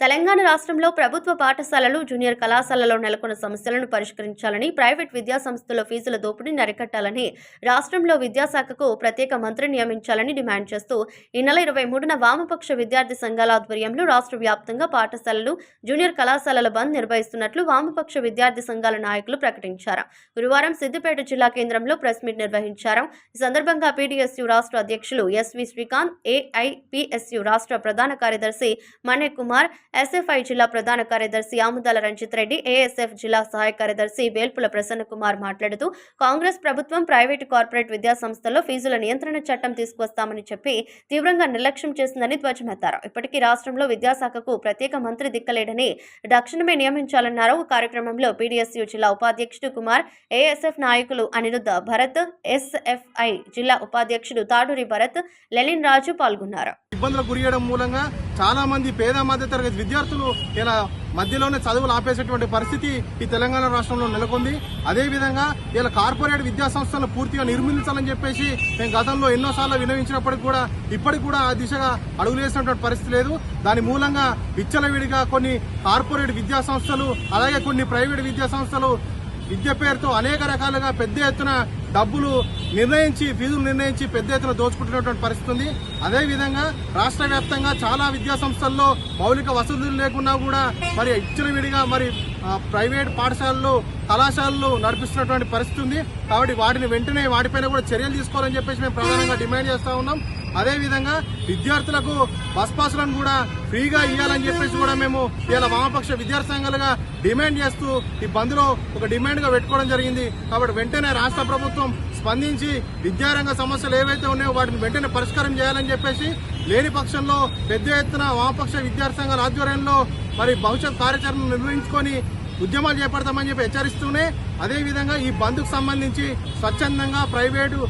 తెలంగాణ రాష్ట్రంలో ప్రభుత్వ పాఠశాలలు జూనియర్ కళాశాలలో నెలకొన్న సమస్యలను పరిష్కరించాలని ప్రైవేట్ విద్యా సంస్థల ఫీజుల దోపిడీని అరికట్టాలని రాష్ట్రంలో విద్యాశాఖకు ప్రత్యేక మంత్రి నియమించాలని డిమాండ్ చేస్తూ ఈ నెల ఇరవై మూడున వామపక్ష విద్యార్థి సంఘాల ఆధ్వర్యంలో రాష్ట్ర వ్యాప్తంగా పాఠశాలలు జూనియర్ కళాశాలల బంద్ నిర్వహిస్తున్నట్లు వామపక్ష విద్యార్థి సంఘాల నాయకులు ప్రకటించారు. గురువారం సిద్దిపేట జిల్లా కేంద్రంలో ప్రెస్ మీట్ నిర్వహించారు. ఈ సందర్భంగా పీడీఎస్యు రాష్ట్ర అధ్యక్షులు ఎస్వి శ్రీకాంత్ ఏఐపిఎస్యు రాష్ట్ర ప్రధాన కార్యదర్శి మనే కుమార్ ఎస్ఎఫ్ఐ జిల్లా ప్రధాన కార్యదర్శి ఆముదాల రంజిత్ రెడ్డి ఏఎస్ఎఫ్ జిల్లా సహాయ కార్యదర్శి వేల్పుల ప్రసన్న కుమార్ మాట్లాడుతూ కాంగ్రెస్ ప్రభుత్వం ప్రైవేటు కార్పొరేట్ విద్యా సంస్థల్లో ఫీజుల నియంత్రణ చట్టం తీసుకువస్తామని చెప్పి తీవ్రంగా నిర్లక్ష్యం చేసిందని ధ్వజమెత్తారు. ఇప్పటికీ రాష్ట్రంలో విద్యాశాఖకు ప్రత్యేక మంత్రి దిక్కలేడని తక్షణమే నియమించాలన్నారు. ఈ కార్యక్రమంలో పీడీఎస్యు జిల్లా ఉపాధ్యక్షుడు కుమార్ ఏఎస్ఎఫ్ నాయకులు అనిరుద్ధ భరత్ ఎస్ఎఫ్ఐ జిల్లా ఉపాధ్యక్షుడు తాడూరి భరత్ లలిన్ రాజు పాల్గొన్నారు. ఇబ్బందులకు గురియడం మూలంగా చాలా మంది పేద మధ్య తరగతి విద్యార్థులు ఇలా మధ్యలోనే చదువులు ఆపేసేటువంటి పరిస్థితి ఈ తెలంగాణ రాష్ట్రంలో నెలకొంది. అదేవిధంగా ఇలా కార్పొరేట్ విద్యా సంస్థలను పూర్తిగా నిర్మించాలని చెప్పేసి మేము గతంలో ఎన్నోసార్లు వినవించినప్పటికి కూడా ఇప్పటికి కూడా ఆ దిశగా అడుగులేసినటువంటి పరిస్థితి లేదు. దాని మూలంగా విచ్చలవిడిగా కొన్ని కార్పొరేట్ విద్యా సంస్థలు అలాగే కొన్ని ప్రైవేట్ విద్యా సంస్థలు విద్య పేరుతో అనేక రకాలుగా పెద్ద ఎత్తున డబ్బులు నిర్ణయించి ఫీజులు నిర్ణయించి పెద్ద ఎత్తున దోచుకుంటున్నటువంటి పరిస్థితి ఉంది. అదేవిధంగా రాష్ట్ర వ్యాప్తంగా చాలా విద్యా సంస్థల్లో మౌలిక వసతులు లేకున్నా కూడా మరి ఇచ్చిన విడిగా మరి ప్రైవేట్ పాఠశాలలు కళాశాలలు నడిపిస్తున్నటువంటి పరిస్థితి ఉంది. కాబట్టి వాటిని వెంటనే వాటిపైన కూడా చర్యలు తీసుకోవాలని చెప్పేసి మేము ప్రధానంగా డిమాండ్ చేస్తా ఉన్నాం. అదేవిధంగా విద్యార్థులకు బస్ పాసులను కూడా ఫ్రీగా ఇవ్వాలని చెప్పేసి కూడా మేము ఇలా వామపక్ష విద్యార్థి సంఘాలుగా డిమాండ్ చేస్తూ ఈ బంద్లో ఒక డిమాండ్గా పెట్టుకోవడం జరిగింది. కాబట్టి వెంటనే రాష్ట్ర ప్రభుత్వం స్పందించి విద్యారంగ సమస్యలు ఏవైతే ఉన్నాయో వాటిని వెంటనే పరిష్కారం చేయాలని చెప్పేసి లేని పక్షంలో పెద్ద ఎత్తున వామపక్ష విద్యార్థి సంఘాల ఆధ్వర్యంలో మరి భవిష్యత్ కార్యాచరణ నిర్వహించుకొని ఉద్యమాలు చేపడతామని చెప్పి హెచ్చరిస్తూనే అదేవిధంగా ఈ బంద్కు సంబంధించి స్వచ్ఛందంగా ప్రైవేటు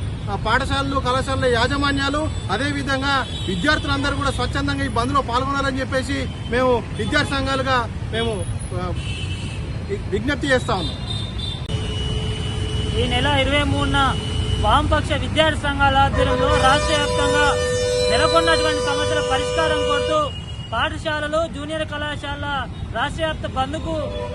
పాఠశాలలు కళాశాలల యాజమాన్యాలు అదేవిధంగా విద్యార్థులందరూ కూడా స్వచ్ఛందంగా ఈ బంద్లో పాల్గొనాలని చెప్పేసి మేము విద్యార్థి సంఘాలుగా మేము విజ్ఞప్తి చేస్తా ఉన్నాం. ఈ నెల ఇరవై మూడున వామపక్ష విద్యార్థి సంఘాల ఆధ్వర్యంలో రాష్ట్ర వ్యాప్తంగా నెలకొన్నటువంటి సమస్యల పరిష్కారం కోరుతూ పాఠశాలలు జూనియర్ కళాశాల రాష్ట్ర వ్యాప్త బంద్కు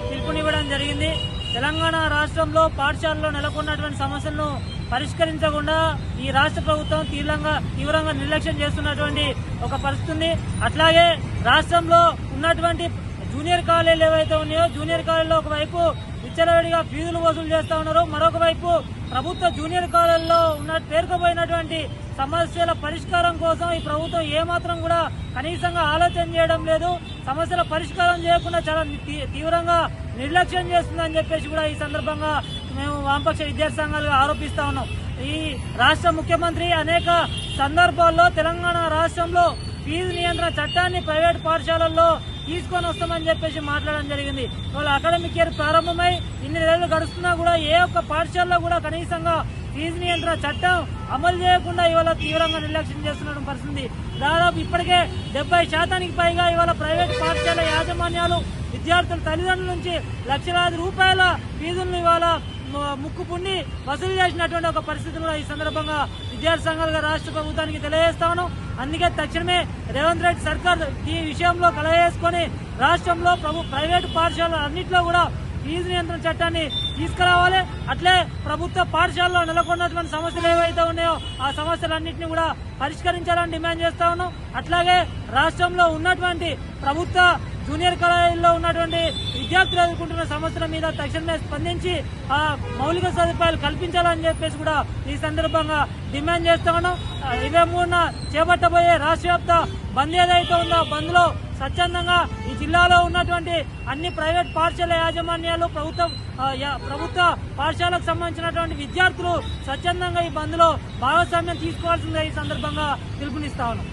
పిలుపునివ్వడం జరిగింది. తెలంగాణ రాష్ట్రంలో పాఠశాలలో నెలకొన్నటువంటి సమస్యలను పరిష్కరించకుండా ఈ రాష్ట్ర ప్రభుత్వం తీవ్రంగా తీవ్రంగా నిర్లక్ష్యం చేస్తున్నటువంటి ఒక పరిస్థితి అట్లాగే రాష్ట్రంలో ఉన్నటువంటి జూనియర్ కాలేజీలు ఏవైతే ఉన్నాయో జూనియర్ కాలేజీలో ఒకవైపు విచ్చలవిడిగా ఫీజులు వసూలు చేస్తూ ఉన్నారు. మరొక వైపు ప్రభుత్వ జూనియర్ కాలేజీలో ఉన్న పేరుకుపోయినటువంటి సమస్యల పరిష్కారం కోసం ఈ ప్రభుత్వం ఏమాత్రం కూడా కనీసంగా ఆలోచన చేయడం లేదు. సమస్యల పరిష్కారం చేయకుండా చాలా తీ- తీవ్రంగా నిర్లక్ష్యం చేస్తుందని చెప్పేసి కూడా ఈ సందర్భంగా మేము వామపక్ష విద్యార్థి సంఘాలు ఆరోపిస్తా ఉన్నాం. ఈ రాష్ట్ర ముఖ్యమంత్రి అనేక సందర్భాల్లో తెలంగాణ రాష్ట్రంలో ఫీజు నియంత్రణ చట్టాన్ని ప్రైవేట్ పాఠశాలల్లో తీసుకొని వస్తామని చెప్పేసి మాట్లాడడం జరిగింది. వాళ్ళ అకాడమిక్ ఇయర్ ప్రారంభమై ఇన్ని నెలలు గడుస్తున్నా కూడా ఏ ఒక్క పాఠశాలలో కూడా కనీసంగా ఫీజు నియంత్రణ చట్టం అమలు చేయకుండా ఇవాళ తీవ్రంగా నిర్లక్ష్యం చేస్తున్న పరిస్థితి. దాదాపు ఇప్పటికే డెబ్బై శాతానికి పైగా ఇవాళ ప్రైవేట్ పాఠశాల యాజమాన్యాలు విద్యార్థుల తల్లిదండ్రుల నుంచి లక్షలాది రూపాయల ఫీజులను ఇవాళ ము- ముక్కు వసూలు చేసినటువంటి ఒక పరిస్థితి కూడా ఈ సందర్భంగా విద్యార్థి సంఘాలుగా రాష్ట్ర ప్రభుత్వానికి తెలియజేస్తా అందుకే తక్షణమే రేవంత్ రెడ్డి సర్కార్ ఈ విషయంలో కలగజేసుకొని రాష్ట్రంలో ప్రభు ప్రైవేటు పాఠశాలలు అన్నింటిలో కూడా ఫీజు నియంత్రణ చట్టాన్ని తీసుకురావాలి. అట్లే ప్రభుత్వ పాఠశాలలో నెలకొన్నటువంటి సమస్యలు ఏవైతే ఉన్నాయో ఆ సమస్యలన్నింటినీ కూడా పరిష్కరించాలని డిమాండ్ చేస్తా ఉన్నాం. అట్లాగే రాష్ట్రంలో ఉన్నటువంటి ప్రభుత్వ జూనియర్ కళాశాలలో ఉన్నటువంటి విద్యార్థులు ఎదుర్కొంటున్న సమస్యల మీద తక్షణమే స్పందించి ఆ మౌలిక సదుపాయాలు కల్పించాలని చెప్పేసి కూడా ఈ సందర్భంగా డిమాండ్ చేస్తా ఉన్నాం. ఇరవై మూడున చేపట్టబోయే రాష్ట్ర వ్యాప్త బంద్ ఏదైతే ఉందో బంద్లో స్వచ్ఛందంగా ఈ జిల్లాలో ఉన్నటువంటి అన్ని ప్రైవేట్ పాఠశాల యాజమాన్యాలు ప్రభుత్వ ప్రభుత్వ పాఠశాలకు సంబంధించినటువంటి విద్యార్థులు స్వచ్ఛందంగా ఈ బంద్లో భాగస్వామ్యం తీసుకోవాల్సిందే ఈ సందర్భంగా పిలుపునిస్తా ఉన్నాం.